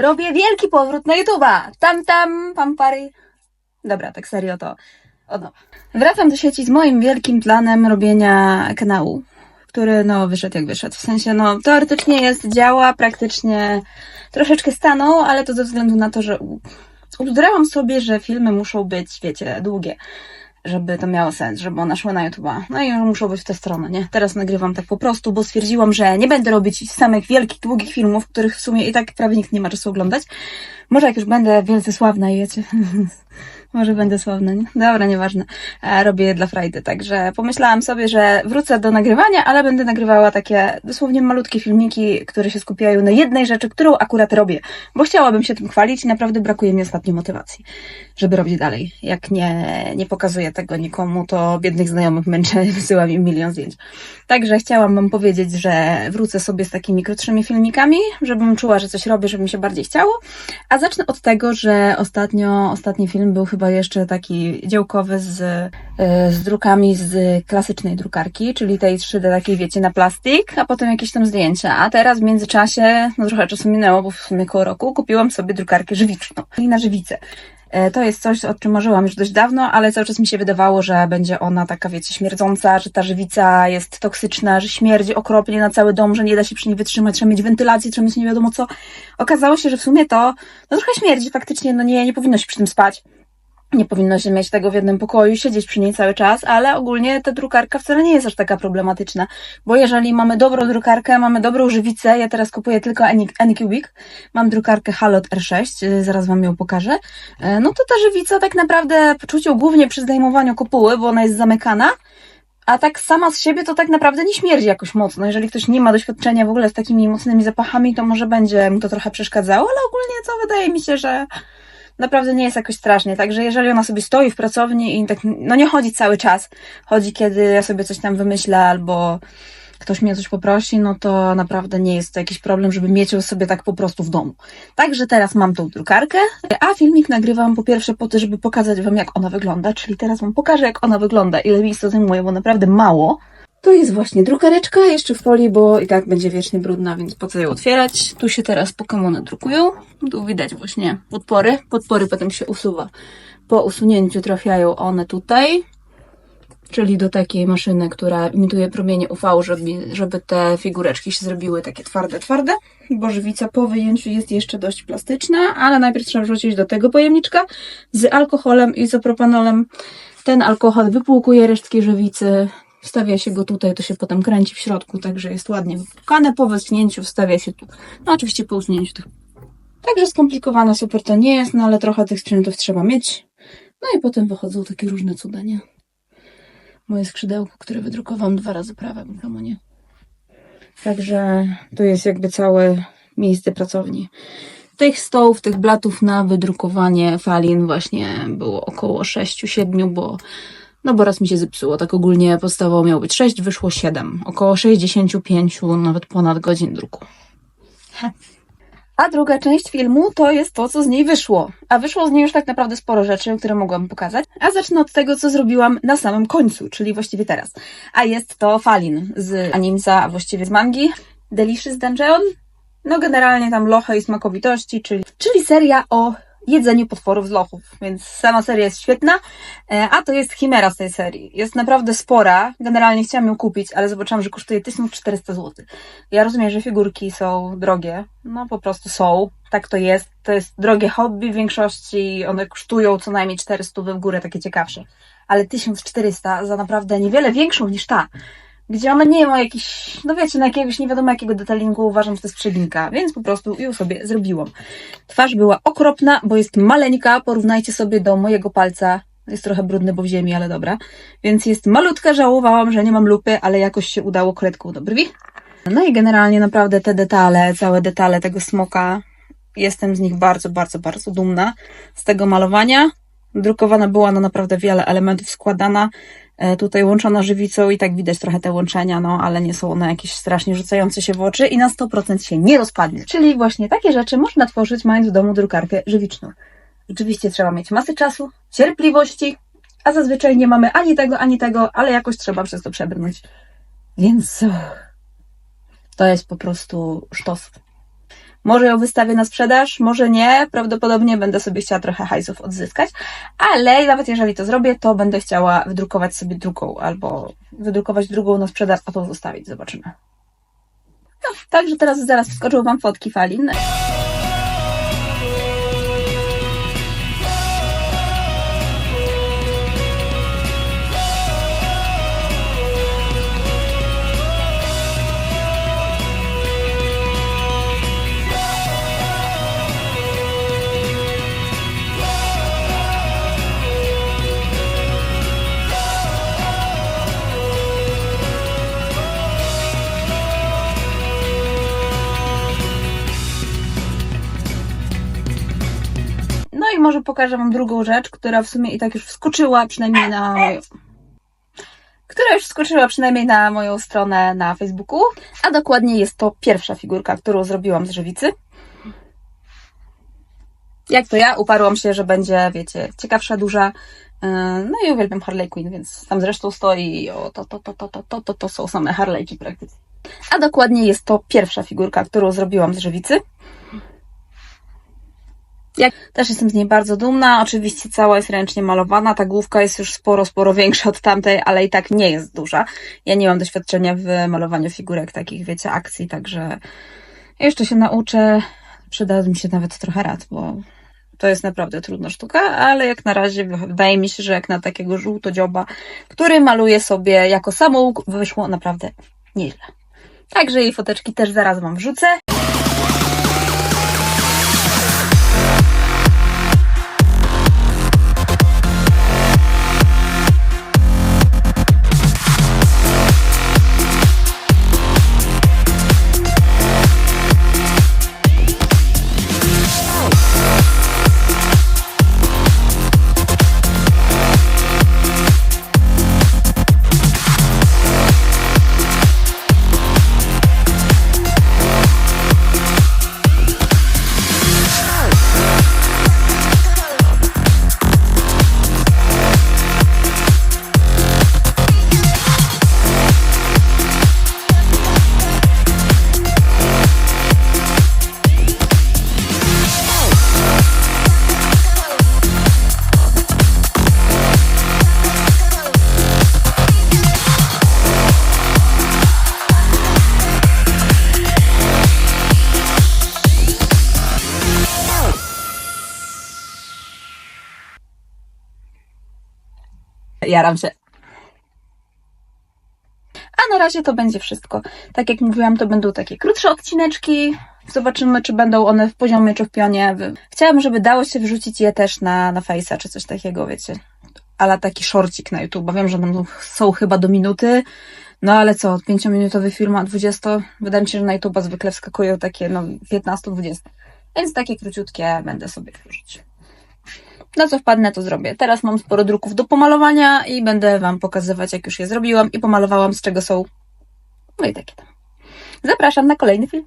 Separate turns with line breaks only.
robię wielki powrót na YouTube'a. Tam, tam, pampary. Dobra, tak serio to od nowa. Wracam do sieci z moim wielkim planem robienia kanału, który no wyszedł jak wyszedł. W sensie no teoretycznie jest, działa, praktycznie troszeczkę stanął, ale to ze względu na to, że u- ubzdurałam sobie, że filmy muszą być, wiecie, długie. Żeby to miało sens, żeby one szły na YouTube'a. No i muszą być w tę stronę, nie? Teraz nagrywam tak po prostu, bo stwierdziłam, że nie będę robić samych wielkich, długich filmów, których w sumie i tak prawie nikt nie ma czasu oglądać. Może jak już będę wielce sławna i wiecie, może będę sławna, nie? Dobra, nieważne. E, Robię je dla frajdy, także pomyślałam sobie, że wrócę do nagrywania, ale będę nagrywała takie dosłownie malutkie filmiki, które się skupiają na jednej rzeczy, którą akurat robię, bo chciałabym się tym chwalić i naprawdę brakuje mi ostatnio motywacji, żeby robić dalej. Jak nie, nie pokazuję tego nikomu, to biednych znajomych męczę, wysyłam im milion zdjęć. Także chciałam Wam powiedzieć, że wrócę sobie z takimi krótszymi filmikami, żebym czuła, że coś robię, żeby mi się bardziej chciało. A zacznę od tego, że ostatnio, ostatni film był chyba jeszcze taki działkowy z, e, z drukami z klasycznej drukarki, czyli tej 3D takiej, wiecie, na plastik, a potem jakieś tam zdjęcia. A teraz w międzyczasie, no trochę czasu minęło, bo w sumie koło roku, kupiłam sobie drukarkę żywiczną, czyli na żywicę. E, To jest coś, o czym marzyłam już dość dawno, ale cały czas mi się wydawało, że będzie ona taka, wiecie, śmierdząca, że ta żywica jest toksyczna, że śmierdzi okropnie na cały dom, że nie da się przy niej wytrzymać, trzeba mieć wentylację, trzeba mieć nie wiadomo co. Okazało się, że w sumie to no trochę śmierdzi faktycznie, no nie, nie powinno się przy tym spać. Nie powinno się mieć tego w jednym pokoju, siedzieć przy niej cały czas, ale ogólnie ta drukarka wcale nie jest aż taka problematyczna, bo jeżeli mamy dobrą drukarkę, mamy dobrą żywicę, ja teraz kupuję tylko Any- Anycubic, mam drukarkę Halot R6, y, zaraz Wam ją pokażę, e, no to ta żywica tak naprawdę poczuciu głównie przy zdejmowaniu kopuły, bo ona jest zamykana, a tak sama z siebie to tak naprawdę nie śmierdzi jakoś mocno. Jeżeli ktoś nie ma doświadczenia w ogóle z takimi mocnymi zapachami, to może będzie mu to trochę przeszkadzało, ale ogólnie to wydaje mi się, że naprawdę nie jest jakoś strasznie. Także jeżeli ona sobie stoi w pracowni i tak, no nie chodzi cały czas, chodzi kiedy ja sobie coś tam wymyślę albo ktoś mnie coś poprosi, no to naprawdę nie jest to jakiś problem, żeby mieć ją sobie tak po prostu w domu. Także teraz mam tą drukarkę, a filmik nagrywam po pierwsze po to, żeby pokazać Wam, jak ona wygląda, czyli teraz Wam pokażę, jak ona wygląda, ile miejsca zajmuje, bo naprawdę mało. To jest właśnie drukareczka, jeszcze w folii, bo i tak będzie wiecznie brudna, więc po co ją otwierać? Tu się teraz Pokemony drukują. Tu widać właśnie podpory. Podpory potem się usuwa. Po usunięciu trafiają one tutaj, czyli do takiej maszyny, która imituje promienie UV, żeby, żeby te figureczki się zrobiły takie twarde, twarde. Bo żywica po wyjęciu jest jeszcze dość plastyczna, ale najpierw trzeba wrzucić do tego pojemniczka z alkoholem i izopropanolem. Ten alkohol wypłukuje resztki żywicy, wstawia się go tutaj, to się potem kręci w środku, także jest ładnie wypłukane. Po wyschnięciu wstawia się tu. No oczywiście po usunięciu tych. Także skomplikowane super to nie jest, no ale trochę tych sprzętów trzeba mieć. No i potem wychodzą takie różne cuda, nie? Moje skrzydełko, które wydrukowałam dwa razy prawe, bo nie. Także to jest jakby całe miejsce pracowni. Tych stołów, tych blatów na wydrukowanie falin właśnie było około 6-7, bo no bo raz mi się zepsuło. Tak ogólnie podstawowo miało być 6, wyszło 7. Około 65, nawet ponad godzin druku. A druga część filmu to jest to, co z niej wyszło. A wyszło z niej już tak naprawdę sporo rzeczy, które mogłam pokazać. A zacznę od tego, co zrobiłam na samym końcu, czyli właściwie teraz. A jest to Falin z animca, a właściwie z mangi. Delicious Dungeon. No generalnie tam lochy i smakowitości, czyli, czyli seria o jedzeniu potworów z lochów, więc sama seria jest świetna, e, a to jest chimera z tej serii. Jest naprawdę spora, generalnie chciałam ją kupić, ale zobaczyłam, że kosztuje 1400 zł. Ja rozumiem, że figurki są drogie, no po prostu są, tak to jest, to jest drogie hobby w większości, one kosztują co najmniej 400 w górę, takie ciekawsze, ale 1400 za naprawdę niewiele większą niż ta, gdzie ona nie ma jakiś, no wiecie, na jakiegoś nie wiadomo jakiego detailingu uważam, że to jest przeginka, więc po prostu ją sobie zrobiłam. Twarz była okropna, bo jest maleńka, porównajcie sobie do mojego palca, jest trochę brudny, bo w ziemi, ale dobra, więc jest malutka, żałowałam, że nie mam lupy, ale jakoś się udało kredką do brwi. No i generalnie naprawdę te detale, całe detale tego smoka, jestem z nich bardzo, bardzo, bardzo dumna, z tego malowania. Drukowana była na naprawdę wiele elementów składana, tutaj łączona żywicą i tak widać trochę te łączenia, no ale nie są one jakieś strasznie rzucające się w oczy i na 100% się nie rozpadnie. Czyli właśnie takie rzeczy można tworzyć mając w domu drukarkę żywiczną. Oczywiście trzeba mieć masę czasu, cierpliwości, a zazwyczaj nie mamy ani tego, ani tego, ale jakoś trzeba przez to przebrnąć. Więc to jest po prostu sztos. Może ją wystawię na sprzedaż, może nie. Prawdopodobnie będę sobie chciała trochę hajsów odzyskać, ale nawet jeżeli to zrobię, to będę chciała wydrukować sobie drugą albo wydrukować drugą na sprzedaż, a tą zostawić. Zobaczymy. No, także teraz zaraz wskoczą Wam fotki falin. Pokażę Wam drugą rzecz, która w sumie i tak już wskoczyła przynajmniej na moją... która już wskoczyła przynajmniej na moją stronę na Facebooku, a dokładnie jest to pierwsza figurka, którą zrobiłam z żywicy. Jak to ja, uparłam się, że będzie, wiecie, ciekawsza, duża. Yy, No i uwielbiam Harley Quinn, więc tam zresztą stoi o to, to, to, to, to, to, to, to są same Harleyki praktycznie. A dokładnie jest to pierwsza figurka, którą zrobiłam z żywicy. Jak też jestem z niej bardzo dumna. Oczywiście cała jest ręcznie malowana. Ta główka jest już sporo, sporo większa od tamtej, ale i tak nie jest duża. Ja nie mam doświadczenia w malowaniu figurek takich, wiecie, akcji, także jeszcze się nauczę. Przyda mi się nawet trochę rad, bo to jest naprawdę trudna sztuka, ale jak na razie wydaje mi się, że jak na takiego żółtodzioba, który maluje sobie jako samouk, wyszło naprawdę nieźle. Także jej foteczki też zaraz Wam wrzucę. Jaram się. A na razie to będzie wszystko. Tak jak mówiłam, to będą takie krótsze odcineczki. Zobaczymy, czy będą one w poziomie, czy w pionie. Chciałam, żeby dało się wrzucić je też na, na Face'a, czy coś takiego, wiecie. Ale taki shortcik na YouTube. Wiem, że będą, są chyba do minuty. No ale co, 5-minutowy film, a 20? Wydaje mi się, że na YouTube zwykle wskakują takie, no 15-20. Więc takie króciutkie będę sobie wrzucić. Na co wpadnę, to zrobię. Teraz mam sporo druków do pomalowania i będę Wam pokazywać, jak już je zrobiłam i pomalowałam, z czego są. No i takie tam. Zapraszam na kolejny film.